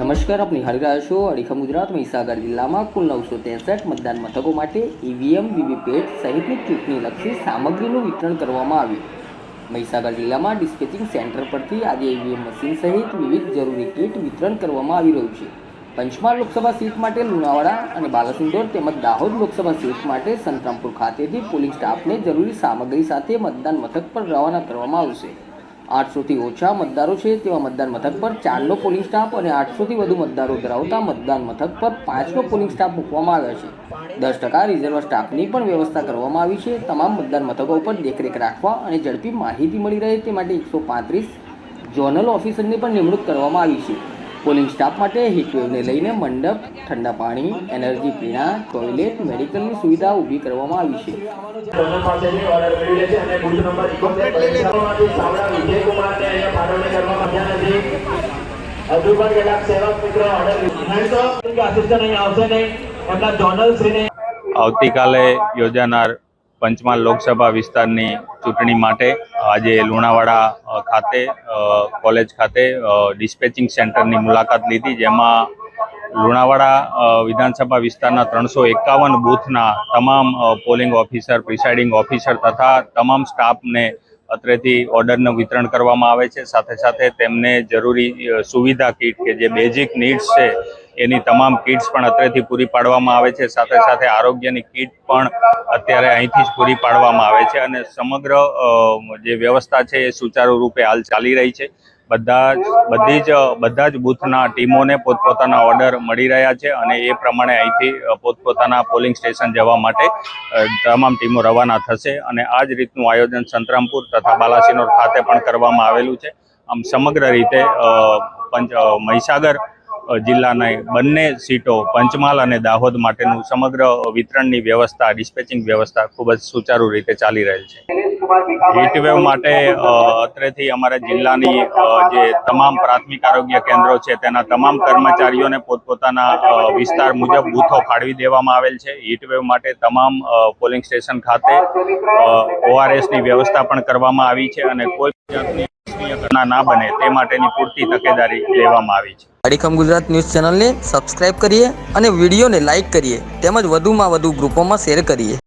નમસ્કાર, આપ નિહાળી રહ્યા છો અડીખમ ગુજરાત મહીસાગર જિલ્લામાં કુલ નવસો ત્રેસઠ મતદાન મથકો માટે ઈવીએમ, વીવીપેટ સહિતની ચૂંટણીલક્ષી સામગ્રીનું વિતરણ કરવામાં આવ્યું. મહીસાગર જિલ્લામાં ડિસ્પેચિંગ સેન્ટર પરથી આજે ઈવીએમ મશીન સહિત વિવિધ જરૂરી કીટ વિતરણ કરવામાં આવી રહ્યું છે. પંચમહાલ લોકસભા સીટ માટે લુણાવાડા અને બાલાસિંદોર તેમજ દાહોદ લોકસભા સીટ માટે સંતરામપુર ખાતેથી પોલિંગ સ્ટાફને જરૂરી સામગ્રી સાથે મતદાન મથક પર રવાના કરવામાં આવશે. આઠસોથી ઓછા મતદારો છે તેવા મતદાન મથક પર ચારનો પોલિંગ સ્ટાફ અને આઠસોથી વધુ મતદારો ધરાવતા મતદાન મથક પર પાંચનો પોલિંગ સ્ટાફ મૂકવામાં આવ્યો છે. દસ ટકા રિઝર્વ સ્ટાફની પણ વ્યવસ્થા કરવામાં આવી છે. તમામ મતદાન મથકો પર દેખરેખ રાખવા અને ઝડપી માહિતી મળી રહે તે માટે એકસો પાંત્રીસ ઝોનલ ઓફિસરની પણ નિમણૂક કરવામાં આવી છે. પોલિંગ સ્ટાફ માટે હીટવેવને લઈને મંડપ ઠંડા પાણી એનર્જી પીણા ટોયલેટ મેડિકલની સુવિધા ઊભી કરવામાં આવી છે. જનરલ પાસેથી ઓર્ડર મેળવી લે છે અને બુથ નંબર 71 પરીક્ષામાંથી સાવડા વિજયકુમારને અહીંયા ફાળવણી કરવામાં આવ્યા નથી. હજુ પણ કેટલાક સેવક મિત્રો ઓર્ડર નહીં તો કે આસિસ્ટન્ટ અહીં આવશે નહીં એમના જોનલ શ્રીને આવતીકાલે યોજાનાર પંચમહાલ લોકસભા વિસ્તારની ચૂંટણી માટે આજે લુણાવાડા ખાતે કોલેજ ખાતે ડિસ્પેચિંગ સેન્ટરની મુલાકાત લીધી, જેમાં લુણાવાડા વિધાનસભા વિસ્તારના ત્રણસો એકાવન બૂથના તમામ પોલિંગ ઓફિસર, પ્રિસાઇડિંગ ઓફિસર તથા તમામ સ્ટાફને અત્રેથી ઓર્ડરનું વિતરણ કરવામાં આવે છે. સાથે સાથે તેમને જરૂરી સુવિધા કીટ કે જે બેઝિક નીડ્સ છે એની તમામ કિટ્સ પણ અત્રેથી પૂરી પાડવામાં આવે છે. સાથે સાથે આરોગ્યની કિટ પણ અત્યારે અહીંથી જ પૂરી પાડવામાં આવે છે અને સમગ્ર જે વ્યવસ્થા છે એ સુચારુ રૂપે હાલ ચાલી રહી છે. બધા જ, બધી જ, બધા જ બૂથના ટીમોને પોતપોતાના ઓર્ડર મળી રહ્યા છે અને એ પ્રમાણે અહીંથી પોતપોતાના પોલિંગ સ્ટેશન જવા માટે તમામ ટીમો રવાના થશે અને આ જ રીતનું આયોજન સંતરામપુર તથા બાલાસિનોર ખાતે પણ કરવામાં આવેલું છે. આમ સમગ્ર રીતે પંચ મહીસાગર જિલ્લાના બંને સીટો, પંચમહાલ અને દાહોદ માટેનું સમગ્ર વિતરણની વ્યવસ્થા, ડિસ્પેચિંગ વ્યવસ્થા ખૂબ જ સુચારુ રીતે ચાલી રહેલ છે. હીટવેવ માટે અત્રેથી અમારા જિલ્લાની જે તમામ પ્રાથમિક આરોગ્ય કેન્દ્રો છે, તેના તમામ કર્મચારીઓને પોતપોતાના વિસ્તાર મુજબ બૂથો ફાળવી દેવામાં આવેલ છે. હીટવેવ માટે તમામ પોલિંગ સ્ટેશન ખાતે ઓઆરએસની વ્યવસ્થા પણ કરવામાં આવી છે અને કોઈ જાતની ઘટના ના બને, તે માટેની પૂરતી તકેદારી લેવામાં આવી છે. અડીખમ ગુજરાત ન્યૂઝ ચેનલને સબસ્ક્રાઇબ કરીએ અને વિડીયોને લાઇક કરીએ, તેમજ વધુમાં વધુ ગ્રુપોમાં શેર કરીએ.